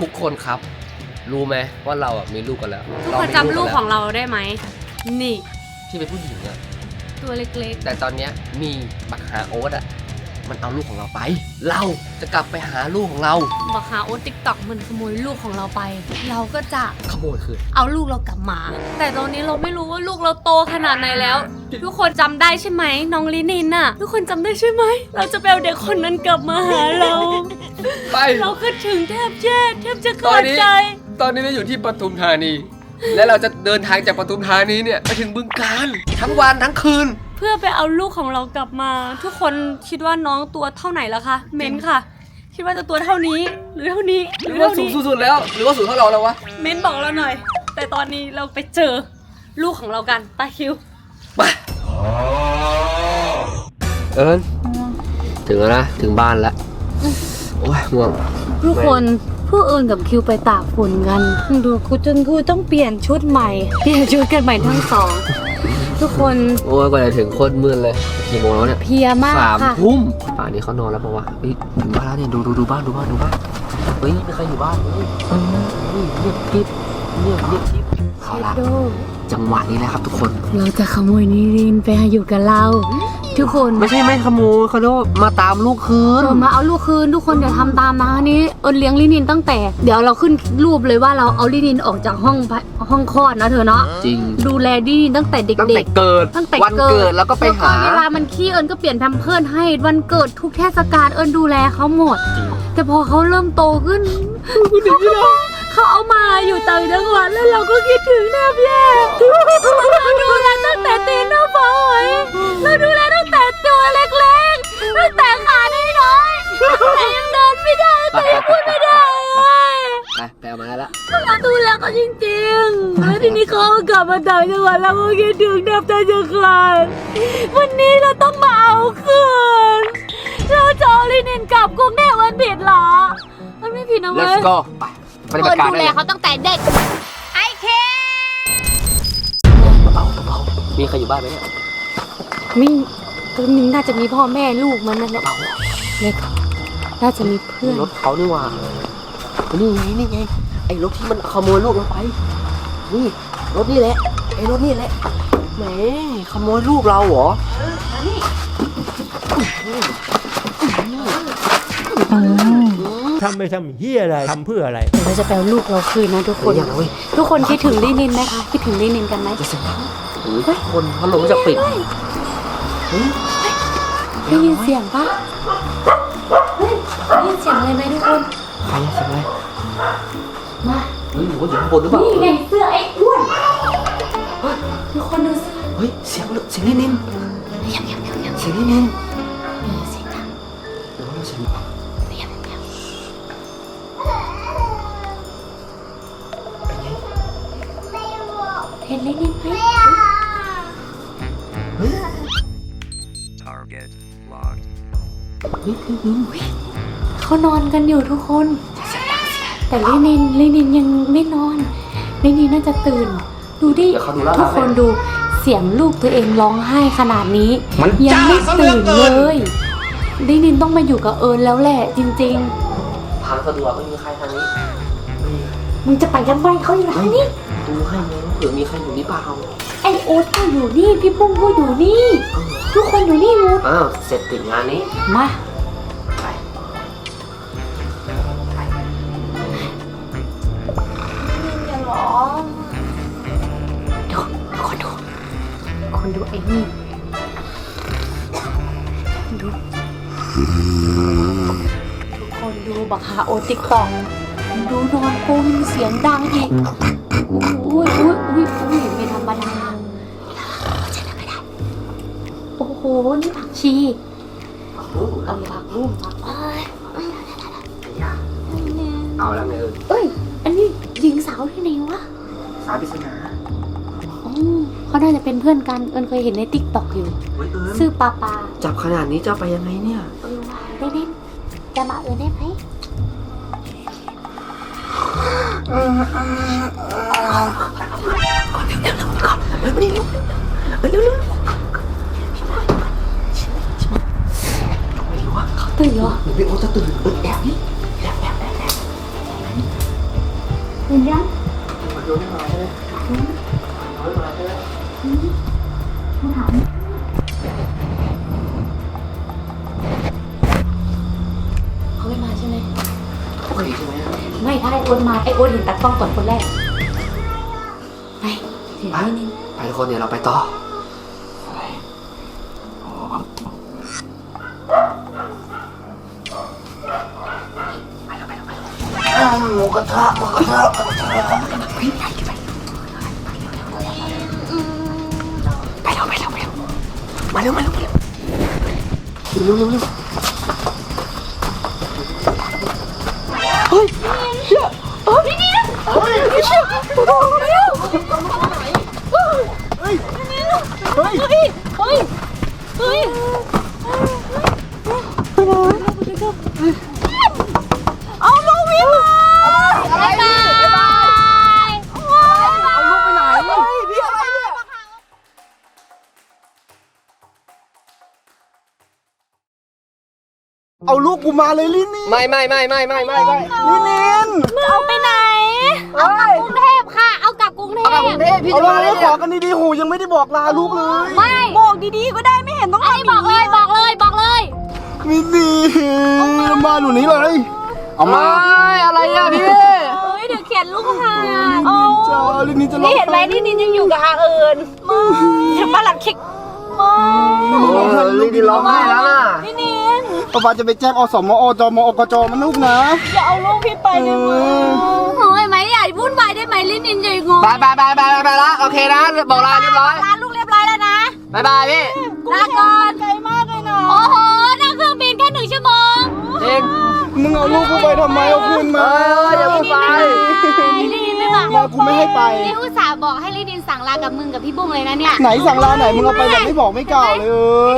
ทุกคนครับ รู้ไหมว่าเราอะมีลูกกันแล้วทุกเราคนมีจำลูกนของเราได้ไหม นี่ ที่เป็นผู้หญิงอะ ตัวเล็กแต่ตอนเนี้ยมีบักหาโอ๊ตอะ มันเอาลูกของเราไป เราจะกลับไปหาลูกของเราๆบอกหาโอ๊ตติ๊กต็อกมันขโมยลูกของเราไป เราก็จะขโมยคือ เอาลูกเรากลับมา แต่ตอนนี้เราไม่รู้ว่าลูกเราโตขนาดไหนแล้ว ทุกคนจำได้ใช่ไหมน้องลินินน่ะ ทุกคนจำได้ใช่ไหม เราจะไปเอาเด็กคนนั้นกลับมาหาเรา ไป เราก็ถึงแทบแย่แทบจะตอขาดนนี้ใจ ตอนนี้เราอยู่ที่ปทุมธานี และเราจะเดินทางจากปทุมธานีเนี่ยไปถึงบึงการ ทั้งวันทั้งคืน เพื่อไปเอาลูกของเรากลับมา ทุกคนคิดว่าน้องตัวเท่าไหนแล้วคะเมนค่ะ คิดว่าจะตัวเท่านี้หรือเท่านี้หรือว่าสูงสุดๆแล้ว หรือว่าสูงเท่าเราแล้ววะเมนบอกเราหน่อย แต่ตอนนี้เราไปเจอลูกของเรากันไปคิว ไปเอิญถึงแล้วนะ ถึงบ้านแล้วโอ้ยง่วง ทุกคนผู้อื่นกับคิวไปตากฝนกัน ดูคุจนคูต้องเปลี่ยนชุดใหม่ เปลี่ยนชุดกันใหม่ทั้งสอง ทุกคนโอ้ยกว่าจะถึงโคตรมืดเลยกี่โมงแล้วเนี่ยเพลียมากสามค่ะ ทุ่มป่านนี้เขานอนแล้วปะวะเฮ้ยถึงบ้านแล้วเนี่ยดูดูดูบ้านดูบ้านดูบ้านเฮ้ยไม่ใครอยู่บ้านเฮ้ยเฮ้ยเงียบกริบเงียบเงียบกริบเอาละจังหวะนี้แหละครับทุกคน เราจะขโมยนิรินไปอยู่กับเรา ทุกคนไม่ใช่ไม่ขโมยเขาเรียกว่ามาตามลูกคืนเออมาเอาลูกคืนทุกคนอย่าทำตามนะอันนี้เอิญเลี้ยงลินินตั้งแต่ เดี๋ยวเราขึ้นรูปเลยว่าเราเอาลินินออกจากห้องพะห้องคลอดนะเธอเนาะจริง ดูแลลินินตั้งแต่เตั้งด็แต่กเกิดๆตั้งแต่วันเกิดแล้วก็ไปหาแล้วเวลามันขี้เอิญก็เปลี่ยนแพมเพิร์สให้วันเกิดทุกเทศกาลเอิญดูแลเขาหมดจริงแต่พอเขาเริ่มโตขึ้นเขาเอามาอยู่ต่างจังหวัดแล้วเราก็คิดถึงแทบแย่เราดูแลตั้งแต่ตีนน้าฟ้าหอยเราดูแลตั้งแต่ตัวเล็กๆตั้งแต่ขาน้อยๆแต่ยังเดินไม่ได้ไปแต่ยังไปพูดไปไม่ได้เลยไปไปเอามาแล้วเราดูแลเขาจริงๆแล้วทีนี้เขาก็กลับมาต่างจังหวัดเราก็คิดถึงแทบจะขาดวันนี้เราต้องมาเอาคืนเราจะเอาลินินกลับกรุงเทพวันผิดเหรอมันไม่ผิดนะแล้วเว้ยก็ไป ปฏิบัติการดูได้แลเลยเขาตั้งแต่เด็ก ไอเคเบาๆเบาๆมีใครอยู่บ้านไหมเนี่ยมีตัวนี้น่าจะมีพ่อแม่ลูกมันนั่นแหละเล็กน่าจะมีเพื่อนรถเขานี่หว่านี่ไงนี่ไงไอ้รถที่มันขโมยลูกเราไป นี่รถนี่แหละไอ้รถนี่แหละแหมขโมยลูกเราเหรอ ทำไปทำเฮียอะไรทำเพื่ออะไร เดี๋ยวเราจะไปเอาลูกเราคืนนะทุกคน อย่างนะเว้ยทุกคนคิดถึงลินินไหมคะ คิดถึงลินินกันไหม จะเสียงดังโอ้ยคนพัดลมจะปิดเฮ้ยได้ยินเสียงปะเฮ้ยได้ยินเสียงอะไรไหมทุกคน ใครอะเสียงอะไรมาเฮ้ยหรือว่าอยู่ข้างบนหรือเปล่านี่ไงเสื้อไอ้อ้วนทุกคนดูเสื้อเฮ้ยเสียงเสียงนินนินยับยับยับยับเสียงนินนิ เฮ้ยนินนินเขานอนกันอยู่ทุกคน แต่ลินินลินินยังไม่นอนลินินน่าจะตื่น ดูดิเดี๋ยวเขาดูแล้วทุกคนดูเสียงลูกตัวเองร้องไห้ขนาดนี้ยังไม่ตื่นเลยลินินต้องมาอยู่กับเอิญแล้วแหละจริง ทางสะดวกไม่มีใครทางนี้ๆมึงจะไปกันไหมเขาอยู่ทางนี้ดูให้ไงว่าเผื่อมีใครอยู่นี่เปล่าไอโอ๊ตก็อยู่นี่พี่ปุ้งก็อยู่นี่ ทุกคนอยู่นี่หมดอ้าวเสร็จติดงานนี้มา คนดูไอ้นี่ดูทุกคนดูบักหาโอติกองดูนอนโกงเสียงดังอีกอุ้ยอุ้ยอุ้ยอุ้ยไม่ธรรมดาจะทำไม่ได้โอ้โหนี่ผักชีเอาผักบุ้งผักเอ้ยเอาแล้วไงเออเอ้ยอันนี้หญิงสาวที่ไหนวะสายปริศนา เขาน่าจะเป็นเพื่อนกันเอิญเคยเห็นในติ๊กต็อกอยู่เฮ้ยเอิญชื่อปาปาจับขนาดนี้จะเอาไปยังไงเนี่ย เออว่าได้เล่นจะมาเอิญได้ไหมเฮ้ยมาดิเร็วเร็วเร็วเขาตื่นเหรอหนูพี่โอ๊ตจะตื่นเออแอบนี่แอบแอบแอบแอบเห็นยังมาดูนี่มาใช่ไหมมาใช่ไหมมาถาม เขาไม่มาใช่ไหมโอ้ยใช่ไหมไม่ถ้าไอ้โอ๊ตมาไอ้โอ๊ตเห็นตากล้องก่อนคนแรกไปเห็นนี่นี่ไปทุกคนเดี๋ยวเราไปต่อหมูกระทะหมูกระทะหมูกระทะ มาเร็วมาเร็วมาเร็วเร็วเร็วเร็วเฮ้ยเชี่ยเฮ้ยนี่เฮ้ยเชี่ยเร็ว มาเลยลินี่ไม่ไม่ไม่ไม่ไม่ไม่ไม่ลินินเอาไปไหน เอากลับกรุงเทพค่ะ เอากลับกรุงเทพเอากลับกรุงเทพพี่เอาจะเลมายเลยขเนี่อยกันดีๆหูยังไม่ได้บอกลาลูกเลยไม่บอกดีๆก็ได้ไม่เห็นต้องอันนี้บอกเลยบอกเลยบอกเลยลินี่มาหนูนี้เลยเอามาอะไรอะพี่เฮ้ยเดี๋ยวเขียนลูกหาเอาจ้าลินี่จะร้องนี่เห็นไหมนี่นินยังอยู่กับอาเอิญถึงประหลัดคิก ลินดีร้องไห้แล้วน่ะพี่นินป้าป้าจะไปแจ้งอสมอจมอกจมันลูกนะ อย่าเอาลูกพี่ไปเลยมึงโอ้ยไหมอย่าวุ่นวายได้ไหมลินนินใหญ่งงบายบายบายบายบายละโอเคนะบอกลาเรียบร้อยร้านลูกเรียบร้อยแล้วนะบายบายพี่ลาก่อนไกลมากเลยเนาะโอ้โหนั่งเครื่องบินแค่หนึ่งชั่วโมงจริงมึงเอาลูกกูไปทำไมเอาคืนเอมาออย่าพูดไปลิ นนินไม่มากูไม่ให้ไป นี่อุตส่าห์บอกให้ลิดินสั่งลากับมึงกับพี่บุ้งเลยนะเนี่ยไหนสั่งลาไหนมึงเอาไปแบบไม่บอกไม่กล่าวเล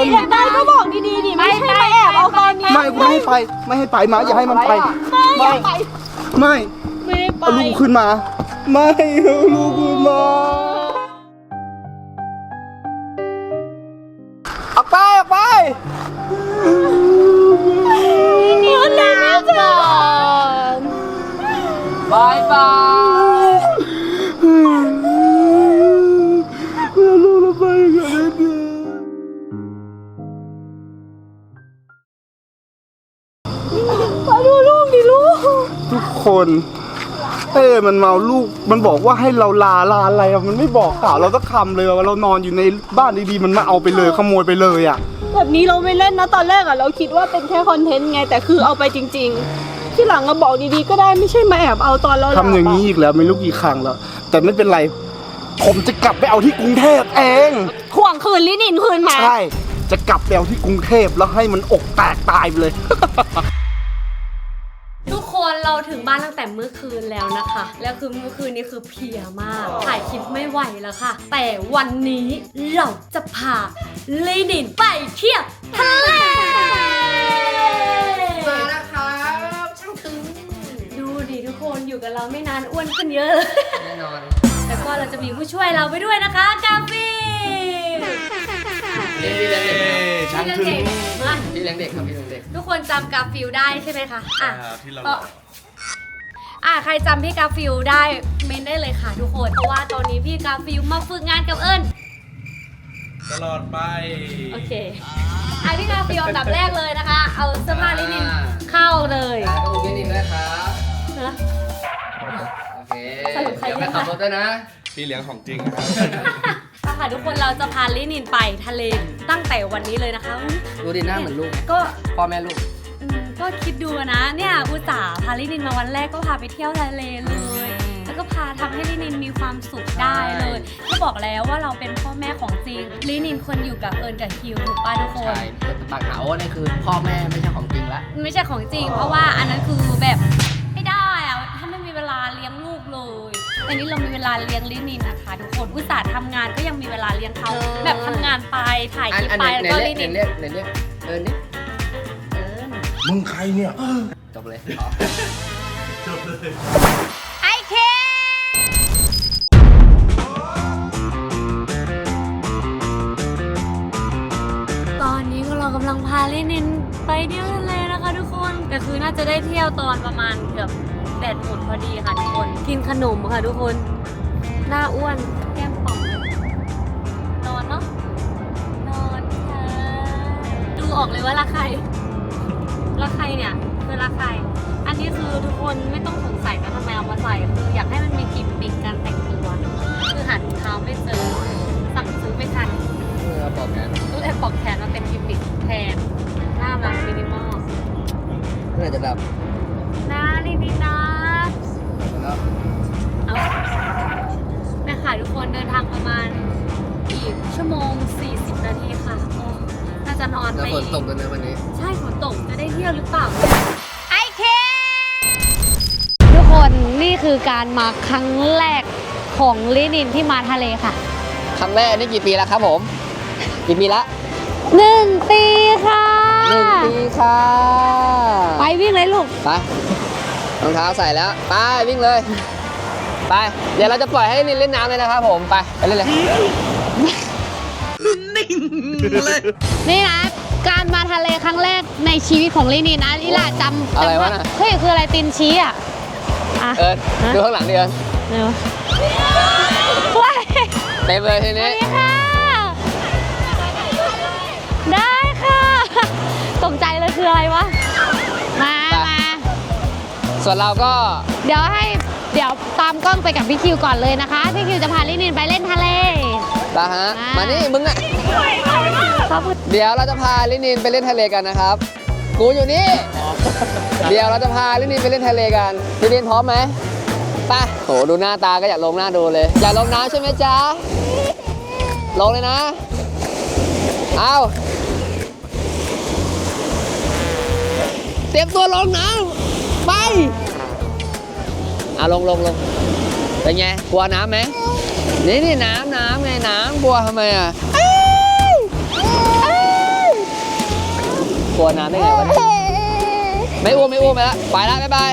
ยอยากได้ก็บอกดีๆดิไม่ใช่มาแอบเอาตอนนี้ไม่กูไม่ให้ไปไม่ให้ไปมาอย่าให้มันไป ไม่อยาไปไม่ไม่ให้ไปลูกขึ้นมา ไม่ลูกกูมา คนเต้มันเมาลูก มันบอกว่าให้เราลาลาอะไรอะมันไม่บอกกล่าวเราสักคำเลยว่าเรานอนอยู่ในบ้านดีๆ มันมาเอาไปเลยขโมยไปเลยอะแบบนี้เราไม่เล่นนะตอนแรกอะเราคิดว่าเป็นแค่คอนเทนต์ไงแต่คือเอาไปจริง ๆ ที่หลังเราบอกดีๆก็ได้ไม่ใช่มาแอบเอาตอนเราหลับทำอย่างนี้นี้อีกแล้วไม่รู้กี่ครั้งแล้ว แต่ไม่เป็นไร ผมจะกลับไปเอาที่กรุงเทพเอง ข่วงคืนลินินคืนมา ใช่ จะกลับไปเอาที่กรุงเทพแล้วให้มันอกแตกตายไปเลยทุกคน เราถึงบ้านตั้งแต่เมื่อคืนแล้วนะคะ แล้วคือเมื่อคืนนี้คือเพลียมาก ถ่ายคลิปไม่ไหวแล้วค่ะ แต่วันนี้เราจะพาลินินไปเที่ยวทะเล มาแล้วครับช่างตึงดูดิทุกคนอยู่กับเราไม่นานอ้วนขึ้นเยอะ แน่นอน แล้วก็เราจะมีผู้ช่วยเราไปด้วยนะคะ กาฟิล พี่เลี้ยงเด็กช่างถึงมาพี่เลี้ยงเด็กครับพี่เลี้ยงเด็ก ทุกคนจำกาฟิลได้ใช่ไหมคะอะที่เราก็อะใครจำพี่กาฟิลได้เมนได้เลยค่ะ ทุกคน เพราะว่าตอนนี้พี่กาฟิลมาฝึกงานกับเอิญตลอดไป โอเคอะพี่กาฟิลอันดับแรกเลยนะคะ เอาเสื้อผ้าลินินเข้าเลยอ่าก็อุ้มนิดด้วยครับ นะ โอเค สรุปใครเดี๋ยวเลี้ไปยงขับรถด้วยนะ พี่เลี้ยงของจริงนะครับอะ ค่ะ ทุกคนเราจะพาลินินไปทะเลตั้งแต่วันนี้เลยนะคะดูดิหน้าเหมือนลูก ก็พ่อแม่ลูก อืมก็คิดดูนะเนี่ยอุตส่าห์พาลินินมาวันแรกก็พาไปเที่ยวทะเลเลย แล้วก็พาทำให้ลินินมีความสุขได้เลย ก็บอกแล้วว่าเราเป็นพ่อแม่ของจริงลินินควรอยู่กับเอิญกับคิวถูกป่ะทุกคน ใช่ปากหาว่านี่คือพ่อแม่ไม่ใช่ของจริงละ ไม่ใช่ของจริง เพราะว่าอันนั้นคือแบบไม่ได้อะถ้าไม่มีเวลาเลี้ยงลูกเลย แต่นี้เรามีเวลาเลี้ยงลินินนะคะทุกคนอุตส่าห์ทำงานก็ยังมีเวลาเลี้ยงเขาแบบทำงานไปถ่ายคลิปไปแล้วก็ลินิน เรียกเรียกเรียกเอิญนี่เอิญมึงใครเนี่ย จบเลยไอเคตอนนี้เรากำลังพาลินินไปเที่ยวทะเลนะคะทุกคน แต่คือน่าจะได้เที่ยวตอนประมาณเกือบ แบตหมดพอดีค่ะทุกคน กินขนมค่ะทุกคน หน้าอ้วนแก้มป่องเลยนอนเนาะนอนค่ะดูออกเลยว่ารักใครรักใครเนี่ยคือรักใคร อันนี้คือทุกคนไม่ต้องสงสัยนะทำไมเอามาใส่คืออยากให้มันมีกิมมิคการแต่งตัวคือหาถุงเท้าไม่เจอสั่งซื้อไม่ทันบอกกันก็เลยปลอกแขนมาเป็นกิมมิคแทนหน้ามันมินิมอลน่าจะแบบหน้าลินินะ แล้วเอาแม่ค่ะทุกคนเดินทางประมาณอีกชั่วโมง 40 นาทีค่ะโอ้น่าจะนอนแล้วไปฝนตกด้วยนะวันนี้ ใช่ฝนตกจะได้เที่ยวหรือเปล่าไอเคทุกคนนี่คือการมาครั้งแรกของลินินที่มาทะเลค่ะ ครั้งแรกนี่กี่ปีแล้วครับผม กี่ปีละหนึ่งปีค่ะหนึ่งปีค่ะ ไปวิ่งเลยลูก ไป รองเท้าใส่แล้ว ไปวิ่งเลย ไป เดี๋ยวเราจะปล่อยให้ลินเล่นน้ำเลยนะครับผมไปไปเล่นเลยนี่นะ การมาทะเลครั้งแรกในชีวิตของลินินนะอีหล่าจำอะไรวะจำน่ะ เฮ้ยคืออะไรตินชี้อะอะเอิญดูข้างหลังดิเอิญเร็วว้ายเต็มเลยทีสวันี้สดีค่ะ ได้ค่ะ ตกใจเลยคืออะไรวะมามา ส่วนเราก็ เดี๋ยวให้เดี๋ยวตามกล้องไปกับพี่คิวก่อนเลยนะคะ พี่คิวจะพาลินินไปเล่นทะเลตาฮะ อ่าม มานี่มึงอะขอบคุณเดี๋ยวเราจะพาลินินไปเล่นทะเลกันนะครับ กูอยู่นี่ เดี๋ยวเราจะพาลินินไปเล่นทะเลกันลินินพร้อมไหมไปโหดูหน้าตาก็อยากลงหน้าดูเลย อยากลงน้ำใช่ไหมจ๊ะ ลงเลยนะ เอาเตรียมตัวลงน้ำ ไปเอาลงลงลงเป็นไงกลัวน้ำไหมนี่นี่น้ำน้ำไงน้ำกลัวทำไมอะกลัวน้ำได้ไงวะเนี่ยไม่อ้วมไม่อ้วมไปแล้วไปแล้วบ๊ายบาย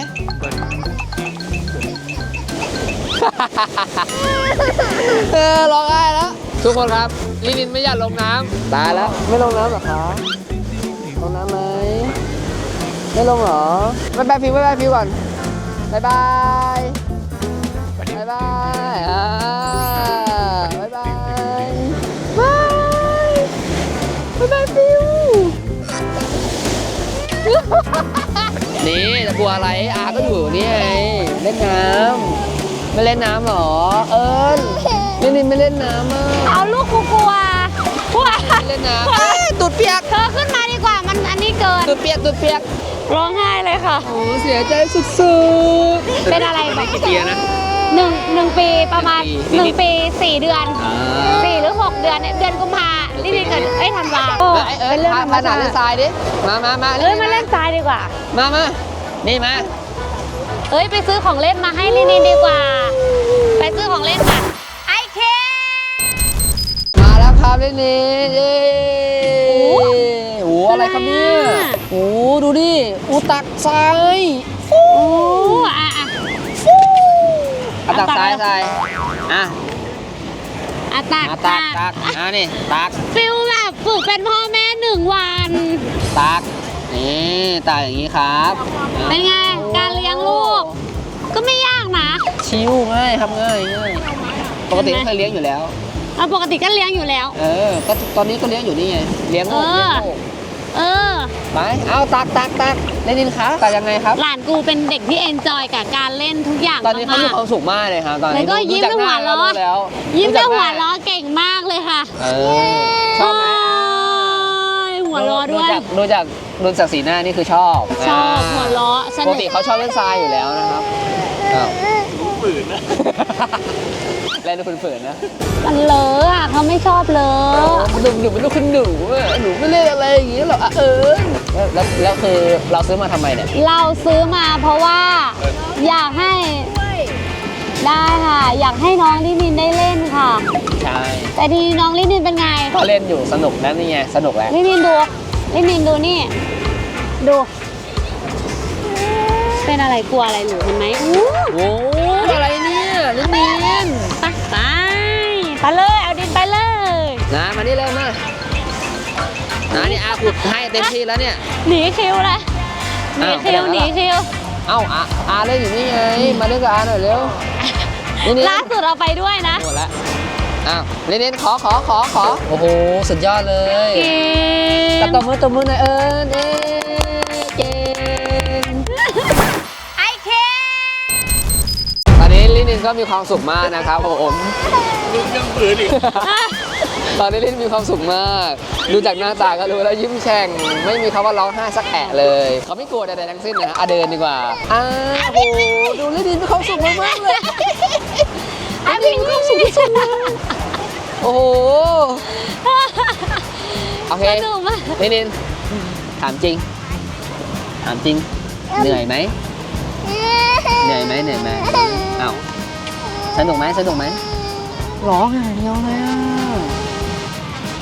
เออร้องไห้แล้วทุกคนครับลินินไม่อยากลงน้ำตายแล้วไม่ลงน้ำหรอคะลงน้ำไหม ไม่ลงเหรอบ๊ายบายฟิวบ๊ายบายฟิวก่อนบ๊ายบายบ๊ายบายอ่าบ๊ายบายบายบ๊ายบายฟิวนี่จะกลัวอะไรอาก็อยู่นี่ไงเล่นน้ำไม่เล่นน้ำหรอ เอิญลินินไม่เล่นน้ำอะเอาลูกกูกลัวกลัวไม่เล่นน้ำเอ้ยตุดเปียกเธอขึ้นมา เกินตุดเปียกตุดเปียกร้องไห้เลยค่ะ โอ้เสียใจสุดๆ เป็นอะไรบอกกี่ปีแล้วนะหนึ่งหนึ่งปีประมาณหหนึ่นึ่งงปีปีสี่เดือนอ่าสี่หรือหกเดือนเนี่ยเดือนกุมภารีบเกิดเอ้ยธันวาเอ้ยเอ้ยพาพาหนาเล่นทรายดิมามามาเอ้ยมาเล่นทรายดีกว่า มามานี่มาเอ้ยไปซื้อของเล่นมาให้ลินินดีกว่า ไปซื้อของเล่นมาไอเคมาแล้วครับลินิ ครับเนี่ยโอ้โหดูดิอูตักทรายโอ้อะอะเอาตักทรายทรายอะอะตักอะตักตักอะนี่ตักฟิลแบบฝึกเป็นพ่อแม่หนึ่งวันตักนี่ตักอย่างนี้ครับ เป็นไงการเลี้ยงลูก ก็ไม่ยากนะชิวง่ายครับง่ายง่ายปกติก็เคยเลี้ยงอยู่แล้วเอาปกติก็เลี้ยงอยู่แล้ว เออ ก็ตอนนี้ก็เลี้ยงอยู่นี่ไง เลี้ยงลูกเออเลี้ยงลูก เออ ไป เอาตักตักตักเลนินครับตักยังไงครับ หลานกูเป็นเด็กที่เอนจอยกับการเล่นทุกอย่างตอนนี้เขามีมากความสุขมากเลยครับตอนๆแล้วนี้ก็ดูยิ้มจากและหัวน้เราะดูแล้วยิ้มดูและจากหัวน้เราะเก่งมากเลยค่ะเออชอบไหมโอ้ยหัวเราะด้วยจากดูจากดูจากสีหน้านี่คือชอบชอบาหัวเราะสปนุกกติเขาชอบเล่นทรายอยู่แล้วนะครับอ้าว ฝืนนะเล่นดูฝืนๆนะมันเลอะอะเขาไม่ชอบเลอะหนูหนูเป็นลูกคุณหนูอะหนูไม่เล่นอะไรอย่างงี้หรอกอะเออแล้วแล้วคือเราซื้อมาทำไมเนี่ยเราซื้อมาเพราะว่า อยากให้ได้ค่ะ อยากให้น้องลินินได้เล่นค่ะ ใช่แต่ทีนี้น้องลินินเป็นไงก็เล่นอยู่สนุกแล้วนี่ไงสนุกแล้วลินินดูลินินดูนี่ ดู เป็นอะไรกลัวอะไรหนูเห็นไหมอู้ โอ้อะไร เนี่ยลินนินไปไปไปเลยเอาดินไปเลยนะมานี่เร็วมานะนี่อาขุดให้เต็มที่แล้วเนี่ย หนีคิวเลยหนีอ้าวคิวไปไหนหนีแล้วคิวเอ้าอาอาเล่นอยู่นี่ไงมาเล่นกับอาหน่อยเร็วนี่นี่ล่าสุดเราไปด้วยนะหมดแล้วอ้าวเล่นๆขอขอขอขอโอ้โหสุดยอดเลยเกตบมตบมือตบมือหน่อยเอิญเอ๊ นนี้ลินินก็มีความสุขมากนะครับผมมึงยังฝืนอีกตอนนี้ลินมีความสุขมาก ดูจากหน้าตาก็รู้แล้วยิ้มแฉ่ง ไม่มีคำว่าร้องไห้สักแอะเลย เขาไม่กลัวใดๆทั้งสิ้นนะอะเดินดีกว่าอ้าวโหดูลินินมีความสุขมากๆเลยอันนี้มีความสุขที่สุดโอ้โหโอเคสนุกมากลินินถามจริง ถามจริง เหนื่อยไหมเหนื่อยไหมเหนื่อยไหมเอ้า สนุกไหมสนุกไหมร้องอย่างเดียวเลยอะ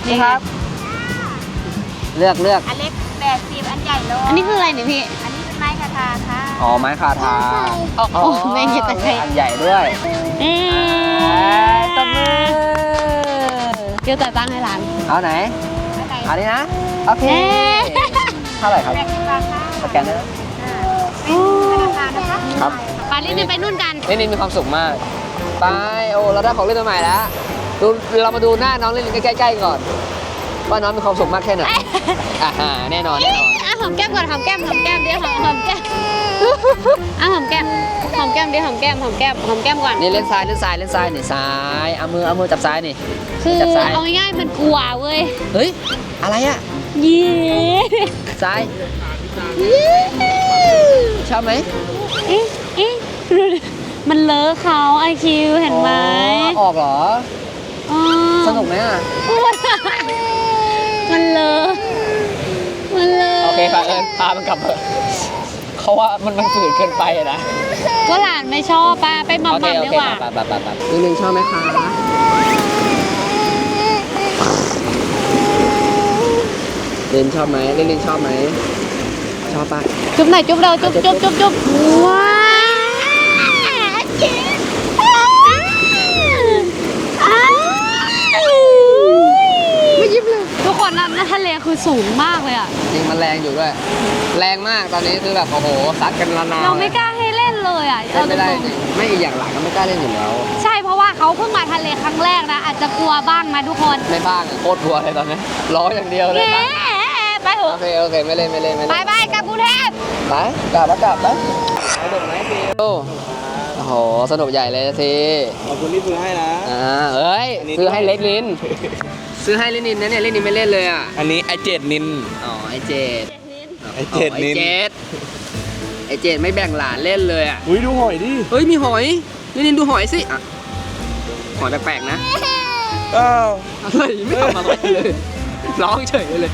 นี่ครับ เลือกเลือกอันเล็กแปดสิบอันใหญ่โลอันนี้คืออะไรเนี่ยพี่ อันนี้เป็นไม้กระทาค่ะอ๋อไม้คาทาโอ้โหแม่งจะตะไคร้อันใหญ่ด้วยเอ๊ตบมือเดี๋ยวจ่ายตังค์ให้หลานเอาไหนอันไหนเอานี้นะ โอเคเอ๊ะเท่าไหร่ครับแปดสิบบาทค่ะสแกนได้ไหมเป็นธนาคารนะคะครับไปรีบๆไปนู่นกันนี่นี่มีความสุขมาก ไปโอ้เราได้ของเล่นมาใหม่แล้วดูเรามาดูหน้าน้องเล่นใกล้ๆก่อน ว่าน้องมีความสุขมากแค่ไหนอ่าฮะแน่นอนแน่นอนอะหอมแก้มก่อนหอมแก้มหอมแก้มเดี๋ยวหอมหอมแก้มอะหอมแก้มหอมแก้มเดี๋ยวหอมแก้มหอมแก้มหอมแก้มก่อนนี่เล่นซ้ายเล่นซ้ายเล่นซ้ายนี่ซ้ายเอามือเอามือจับซ้ายนี่คือจับซ้ายเอาง่ายๆมันกลัวเว้ยเฮ้ยอะไรอะเย้ซ้ายชอบไหมเอ๊ะเอ๊ะ มันเลอะเขาไอคิวเห็นไหมอ๋อออกเหรอ อ๋อสนุกไหมอะ มันเลอะมันเลอะโอเคพาเอิญพามันกลับเถอะเขาว่ามันมันฝืนเกินไปอะนะก็หลานไม่ชอบป้าไปหมัโอเคมๆโอดีเคกว่า ไปไปไปไปลิงลิงชอบไหมคะลินชอบไหมลิงลิงชอบไหม ชอบปะ จุ๊บหน่อยจุ๊บเราจุ๊บจุ๊บจุ๊บจุ๊บว้าวไม่ยิ้มเลย ทุกคนนะน้ำทะเลคือสูงมากเลยอะ จริงมันแรงอยู่ด้วย แรงมากตอนนี้คือแบบโอ้โหซัดกันละนาวเราไม่กล้าให้เล่นเลยอะเล่นไม่ได้เอาตจรริงงไม่อีกอย่างหลังก็ไม่กล้าเล่นอยู่แล้วๆใช่เพราะว่าเขาเพิ่งมาทะเลครั้งแรกนะอาจจะกลัวบ้างนะทุกคนไม่บ้างอะโคตรกลัวเลยตอนนี้ร้องอย่างเดียวเลยเย้ปะไปเถโออะเคโอเคไม่เล่นไม่เล่นไม่บาเล่ยนบายกลับกรุงเทพ ไปกลับมากลับไปสนุกไหมฟิวโอ้โห สนุกใหญ่เลยสิขอบคุณที่ซื้อให้นะ อ่าเอ้ย อันนี้ ซื้อให้เล็กลิน ซื้อให้ลินินนะเนี่ยลินินไม่เล่นเลยอะ อันนี้ไอเจ็ดนิน อ๋อไอเจดไอเจ็ดอ๋อนิน ไอเจดไอเจดไม่แบ่งหลานเล่นเลยอะ อุ้ยดูหอยดิ เฮ้ยมีหอยลินินดูหอยสิอะหอยแปลกๆนะอ้าวอะไรไม่ทำอะไรเลย ร้องเฉยเลย